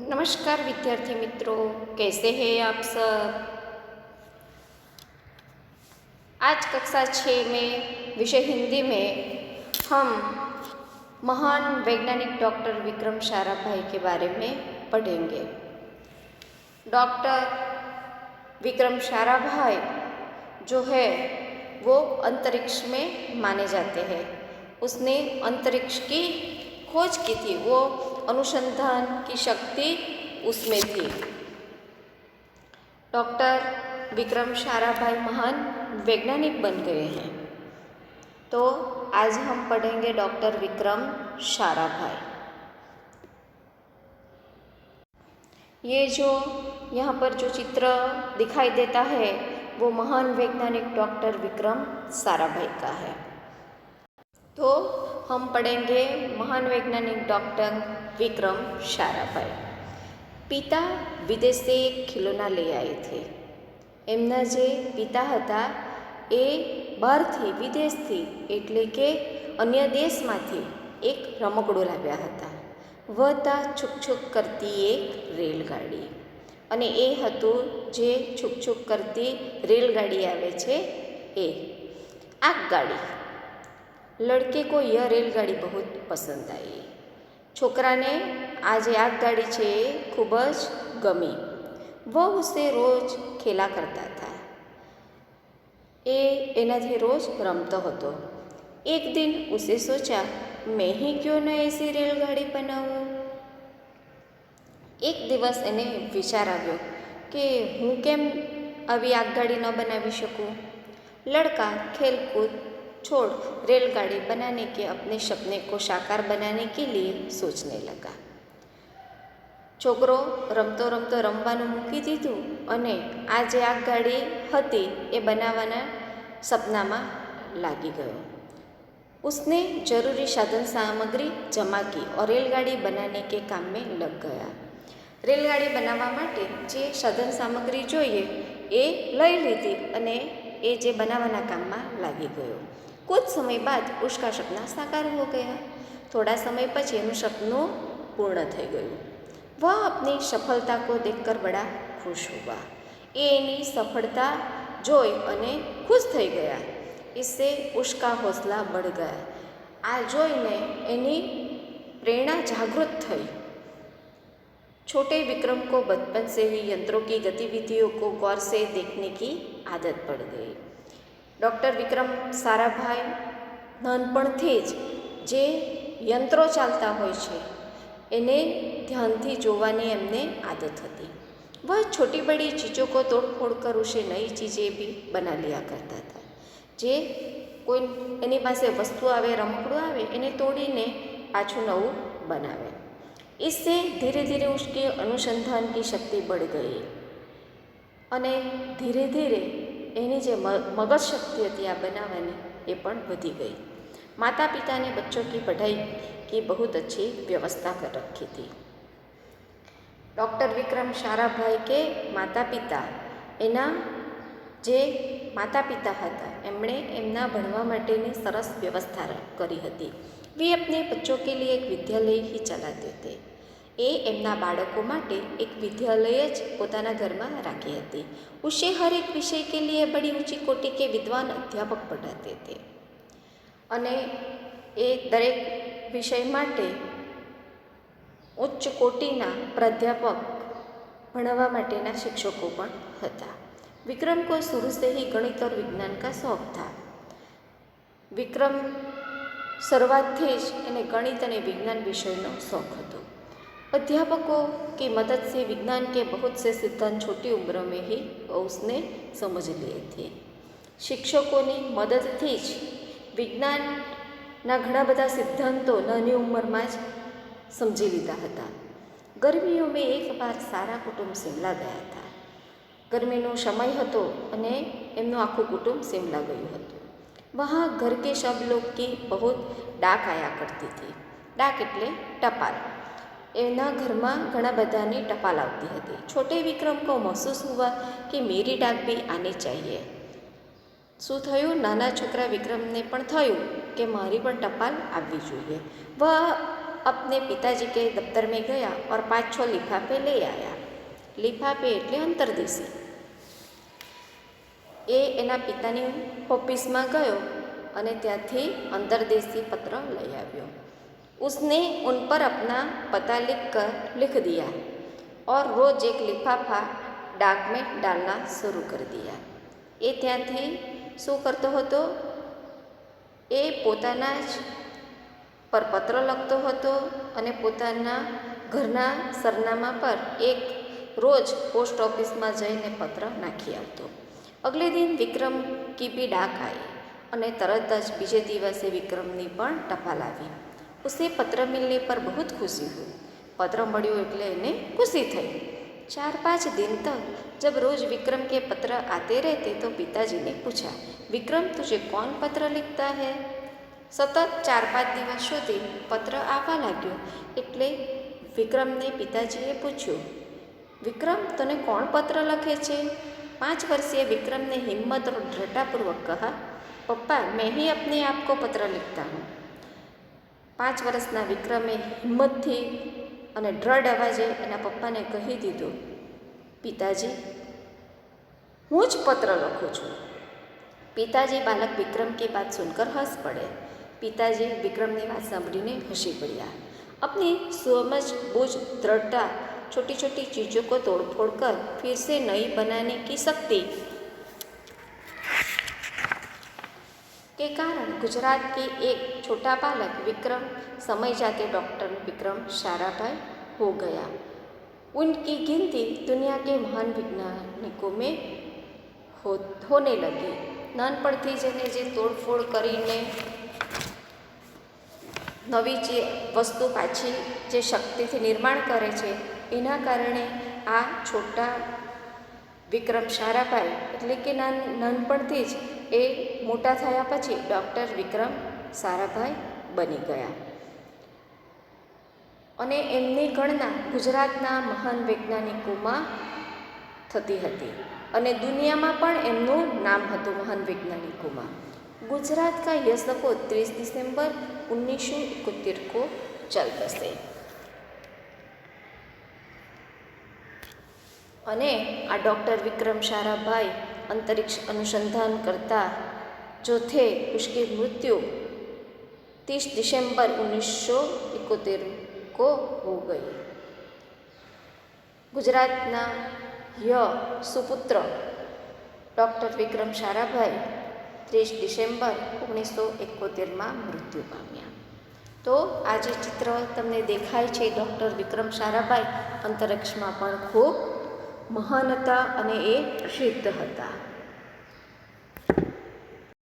नमस्कार विद्यार्थी मित्रों, कैसे हैं आप सब? आज कक्षा छः में, विषय हिंदी में, हम महान वैज्ञानिक डॉक्टर विक्रम साराभाई के बारे में पढ़ेंगे। डॉक्टर विक्रम साराभाई जो है, वो अंतरिक्ष में माने जाते हैं। उसने अंतरिक्ष की खोज की थी, वो अनुसंधान की शक्ति उसमें थी। डॉक्टर विक्रम साराभाई महान वैज्ञानिक बन गए हैं। तो आज हम पढ़ेंगे डॉक्टर विक्रम साराभाई ये जो यहाँ पर जो चित्र दिखाई देता है, वो महान वैज्ञानिक डॉक्टर विक्रम साराभाई का है। तो हम पढ़ेंगे महान वैज्ञानिक डॉक्टर विक्रम સારાભાઈ પિતા વિદેશથી એક ખિલોના લઈ આવ્યા છે એમના જે પિતા હતા એ બહારથી વિદેશથી એટલે કે અન્ય દેશમાંથી એક રમકડું લાવ્યા હતા વતા છૂક છૂક કરતી એક રેલગાડી અને એ હતું જે છૂક છૂક કરતી રેલગાડી આવે છે એ આગગાડી લડકે કો યહ રેલગાડી બહુ પસંદ આવી. છોકરાને આ જે આ ગાડી છે એ ખૂબ જ ગમી. વહ ઉસે રોજ ખેલા કરતા હતા. એ એનાથી રોજ રમતો હતો. એક દિન ઉસે સોચા મેં હી ક્યો ન એસી રેલગાડી બનાવું? એક દિવસ એને વિચાર આવ્યો કે હું કેમ આવી આગગાડી ન બનાવી શકું? લડકા ખેલકૂદ छोड़ रेलगाड़ी बनाने के अपने सपने को साकार बनाने के लिए सोचने लगा છોકરો રમતો રમતો રમવાનું મૂકી દીધું અને આ જે આગગાડી હતી એ બનાવવાના સપનામાં લાગી ગયો उसने जरूरी साधन सामग्री जमा की और रेलगाड़ी बनाने के काम में लग गया રેલગાડી બનાવવા માટે જે સાધન સામગ્રી જોઈએ એ લઈ લીધી અને એ જે બનાવવાના કામમાં લાગી ગયો कुछ समय बाद उसका सपना साकार हो गया थोड़ा समय પછી એનું સપનું પૂર્ણ થઈ ગયું वह अपनी सफलता को देखकर बड़ा खुश हुआ એ એની સફળતા જોઈ અને ખુશ થઈ ગયા इससे उसका हौसला बढ़ गया આ જોઈને એની પ્રેરણા જાગૃત થઈ छोटे विक्रम को बचपन से ही यंत्रों की गतिविधियों को गौर से देखने की आदत पड़ गई ડૉક્ટર વિક્રમ સારાભાઈ નાનપણથી જ જે યંત્રો ચાલતા હોય છે એને ધ્યાનથી જોવાની એમને આદત હતી વહ છોટી બડી ચીજો કો તોડફોડ કર ઉસે નઈ ચીજે બી બના લિયા કરતા હતા જે કોઈ એની પાસે વસ્તુ આવે રમકડું આવે એને તોડીને પાછું નવું બનાવે इससे धीरे धीरे उसके अनुसंधान की शक्ति बढ़ गई અને ધીરે ધીરે એની જે મગજ શક્તિ હતી આ બનાવવાની એ પણ વધી ગઈ માતા પિતા ने बच्चों की पढ़ाई की बहुत अच्छी व्यवस्था कर रखी थी ડૉક્ટર વિક્રમ સારાભાઈ કે માતા પિતા એના જે માતા પિતા હતા એમણે એમના ભણવા માટેની સરસ વ્યવસ્થા કરી હતી वे अपने बच्चों के लिए एक विद्यालय ही चलाते थे એ એમના બાળકો માટે એક વિદ્યાલય જ પોતાના ઘરમાં રાખી હતી ઉસે હર એક વિષય કે लिए बड़ी ऊंची कोटि के विद्वान अध्यापक पढ़ाते थे અને એ દરેક વિષય માટે ઉચ્ચ કોટીના પ્રાધ્યાપક ભણાવવા માટેના શિક્ષકો પણ હતા વિક્રમ को शुरू से ही गणित और विज्ञान का शौक था વિક્રમ શરૂઆતથી જ એને ગણિત અને વિજ્ઞાન વિષયનો શોખ હતો अध्यापकों की मदद से विज्ञान के बहुत से सिद्धांत छोटी उम्र में ही उसने समझ लिए थे શિક્ષકોની મદદથી જ વિજ્ઞાનના ઘણા બધા સિદ્ધાંતો નાની ઉંમરમાં જ સમજી લીધા હતા ગરમીઓ મેં એક બાર સારા કુટુંબ શિમલા ગયા હતા ગરમીનો સમય હતો અને એમનું આખું કુટુંબ શિમલા ગયું હતું વહાં ઘર કે सब लोग की बहुत डाक आया करती थी डाक એટલે ટપાલ એના ઘરમાં ઘણા બધાને ટપાલ આવતી હતી. છોટે વિક્રમ કો મહેસૂસ હુઆ કે મેરી ડાક બી આની ચાહીએ. શું થયું? નાના છોકરા વિક્રમને પણ થયું કે મારી પણ ટપાલ આવવી જોઈએ. વહ અપને પિતાજી કે દફતર મેં ગયા ઓર પાંચ છ લિફાફે લઈ આવ્યા લિફાફે એટલે અંતરદેશી એ એના પિતાની ઓફિસમાં ગયો અને ત્યાંથી અંતરદેશી પત્ર લઈ આવ્યો. उसने उन पर अपना पता लिख कर लिख दिया और रोज एक लिफाफा डाक में डालना शुरू कर दिया એ ત્યાંથી શું કરતો હતો એ પોતાના જ પર પત્ર લખતો હતો અને પોતાના ઘરના સરનામા પર એક રોજ પોસ્ટ ઓફિસમાં જઈને પત્ર નાખી આવતો અગલે દિન વિક્રમ કી બી ડાક આવી અને તરત જ બીજે દિવસે વિક્રમની પણ ટપાલ આવી ઉસે પત્ર મિલને પર બહુ ખુશી હુઈ પત્ર મળ્યો એટલે એને ખુશી થઈ चार पाँच दिन तक जब रोज विक्रम के पत्र आते रहते तो पिताजी ने पूछा विक्रम तुझे कौन पत्र लिखता है સતત ચાર પાંચ દિવસ સુધી પત્ર આવવા લાગ્યો એટલે વિક્રમને પિતાજીએ પૂછ્યું વિક્રમ તને કોણ પત્ર લખે છે પાંચ વર્ષીય विक्रम ने हिम्मत और दृढ़तापूर्वक कहा पप्पा मैं ही अपने आप को पत्र लिखता हूँ પાંચ વર્ષના વિક્રમે હિંમતથી અને દ્રઢ અવાજે એના પપ્પાને કહી દીધું, પિતાજી, હું જ પત્ર લખું છું. પિતાજી, બાલક વિક્રમ કે વાત સુનકર હસ પડે. પિતાજી, વિક્રમની વાત સાંભળીને હસી પડ્યા. અપની समझ बूझ दृढ़ता છોટી છોટી ચીજો को तोड़फोड़ कर फिर से नई बनाने की के कारण गुजरात के एक छोटा बालक विक्रम समय जाते डॉक्टर विक्रम साराभाई हो गया उनकी गिनती दुनिया के महान वैज्ञानिकों में हो होने लगी નાનપણથી જ એને જે તોડફોડ કરીને નવી જે વસ્તુ પાછી જે શક્તિથી નિર્માણ કરે છે એના કારણે આ છોટા વિક્રમ સારાભાઈ એટલે કે નાન નાનપણથી જ એ મોટા થયા પછી ડૉક્ટર વિક્રમ સારાભાઈ બની ગયા અને એમની ગણના ગુજરાતના મહાન વૈજ્ઞાનિકોમાં થતી હતી અને દુનિયામાં પણ એમનું નામ હતું મહાન વૈજ્ઞાનિકોમાં गुजरात का यह शपथ तीस दिसंबर उन्नीस सौ इकहत्तर को चल बसे અને આ ડૉક્ટર વિક્રમ સારાભાઈ અંતરિક્ષ अनुसंधान करता जो थे उसकी मृत्यु 30 दिसंबर उन्नीस सौ इकहत्तर को हो गई ગુજરાતના ય સુપુત્ર ડૉક્ટર વિક્રમ સારાભાઈ ત્રીસ ડિસેમ્બર ઓગણીસો એકોતેરમાં મૃત્યુ પામ્યા તો આ જે ચિત્ર તમને દેખાય છે ડૉક્ટર વિક્રમ સારાભાઈ અંતરિક્ષમાં પણ ખૂબ મહાન હતા અને એ સિદ્ધ હતા.